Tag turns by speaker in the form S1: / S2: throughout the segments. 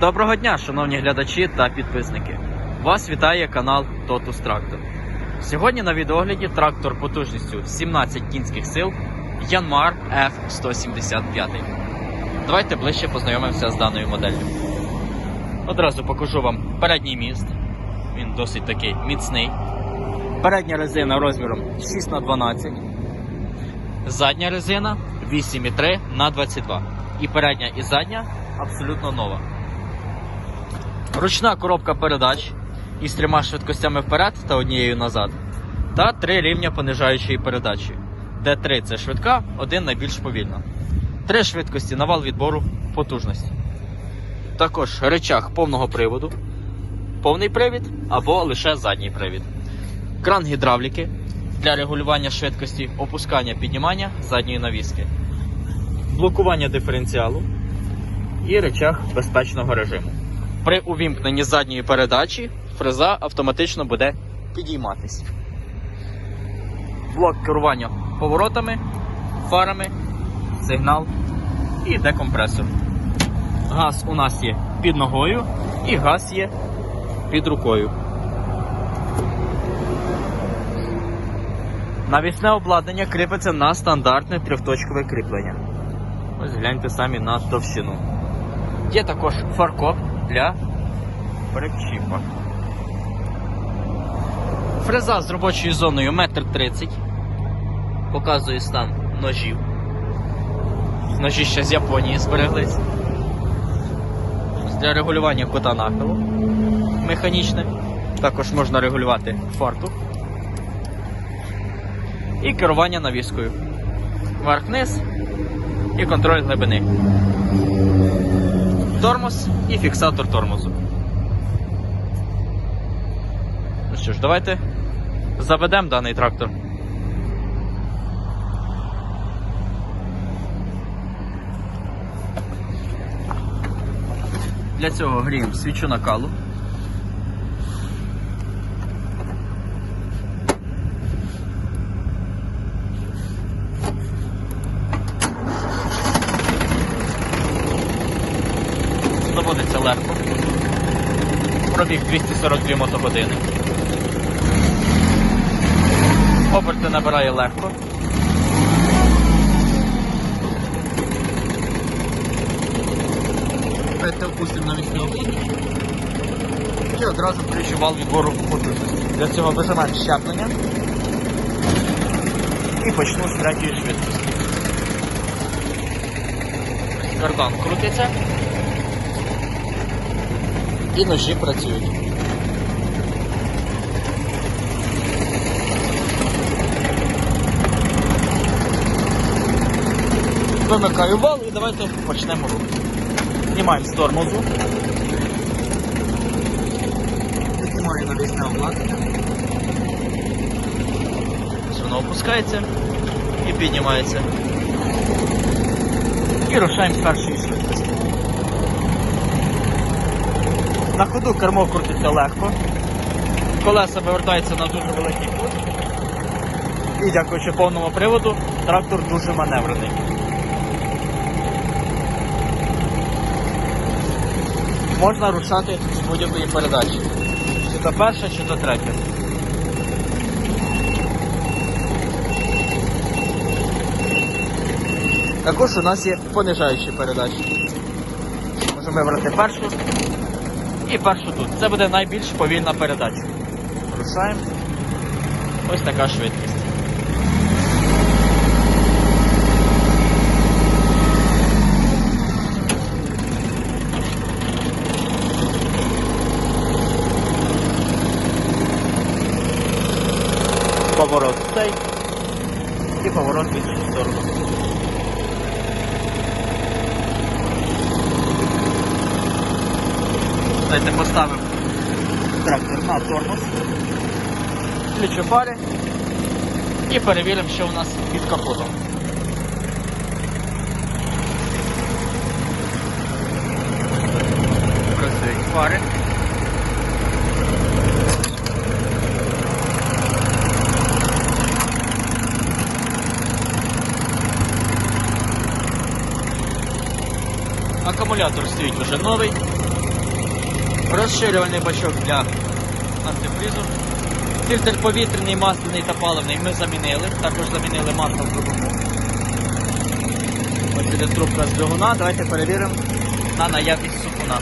S1: Доброго дня, шановні глядачі та підписники. Вас вітає канал Totus Tractor. Сьогодні на відеогляді трактор потужністю 17 кінських сил Yanmar F175. Давайте ближче познайомимося з даною моделлю. Одразу покажу вам передній міст. Він досить такий міцний. Передня резина розміром 6х12. Задня резина 8,3 на 22. І передня і задня абсолютно нова. Ручна коробка передач із трьома швидкостями вперед та однією назад. Та три рівня понижаючої передачі. Де 3 це швидка, один найбільш повільна. Три швидкості на вал відбору потужності. Також речах повного приводу, повний привід або лише задній привід. Кран гідравліки для регулювання швидкості, опускання піднімання задньої навіски, блокування диференціалу і речах безпечного режиму. При увімкненні задньої передачі фреза автоматично буде підійматись. Блок керування поворотами, фарами, сигнал і декомпресор. Газ у нас є під ногою і газ є під рукою. Навісне обладнання кріпиться на стандартне трьохточкове кріплення. Ось гляньте самі на товщину. Є також фаркоп для причіпа. Фреза з робочою зоною 1,30 м. Показує стан ножів. Ножі ще з Японії збереглись. Для регулювання кута нахилу механічне. Також можна регулювати фартух. І керування навіскою. Вверх-вниз і контроль глибини. Тормоз і фіксатор тормозу. Ну що ж, давайте заведемо даний трактор. Для цього гріємо свічу накалу. Доводиться легко. Пробіг 242 мотогодини. Оберти набирає легко. Давайте опустимо на обладнання. І одразу включу вал відбору потужності. Для цього вижимаємо щеплення і почну з третьої швидкості. Кардан крутиться і ножі працюють. Вимикаю вал і давайте почнемо рух. Знімаємо з тормозу. Знімаю навісне обладнання. Воно опускається і піднімається. І рушаємо з першої швидкості. На ходу кермо крутиться легко. Колеса вивертаються на дуже великий кут. І дякуючи повному приводу, трактор дуже маневрений. Можна рушати з будь-якої передачі. Чи то перша, чи то третя. Також у нас є понижаючі передачі. Можемо вибрати першу і першу тут. Це буде найбільш повільна передача. Рушаємо. Ось така швидкість. Поворот цей і поворот в іншу сторону. Давайте поставимо трактор на тормоз, включу фари і перевіримо, що у нас під капотом. Працюють фари. Акумулятор стоїть вже новий. Розширювальний бачок для антифризу. Фільтр повітряний, масляний та паливний ми замінили. Також замінили масло в двигуну. Ось іде трубка з двигуна. Давайте перевіримо на наявність супуна.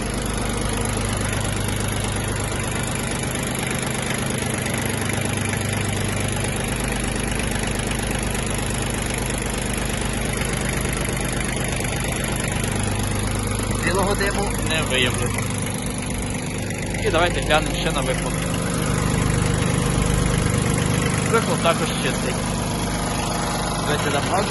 S1: Білого диму не виявлено. І давайте глянемо ще на вихлоп. Вихлоп також чистий. Давайте газу.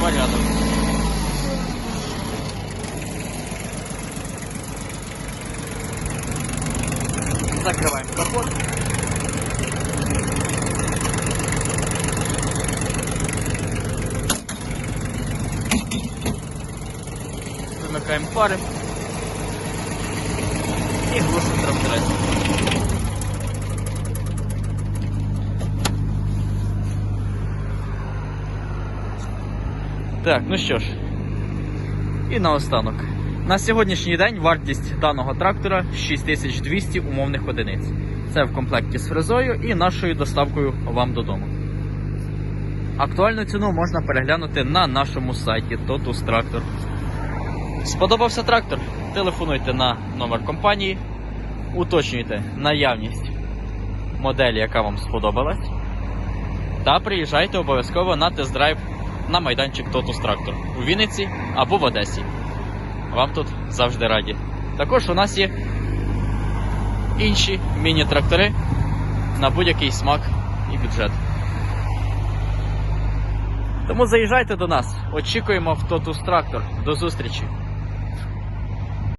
S1: Порядок. Вимикаємо пари. І глушимо тракторець. Так, ну що ж. І наостанок. На сьогоднішній день вартість даного трактора 6200 умовних одиниць. Це в комплекті з фрезою і нашою доставкою вам додому. Актуальну ціну можна переглянути на нашому сайті Totus Tractor. Сподобався трактор? Телефонуйте на номер компанії, уточнюйте наявність моделі, яка вам сподобалась, та приїжджайте обов'язково на тест-драйв на майданчик Totus Tractor у Вінниці або в Одесі. Вам тут завжди раді. Також у нас є інші міні-трактори на будь-який смак і бюджет. Тому заїжджайте до нас. Очікуємо в Totus Tractor. До зустрічі!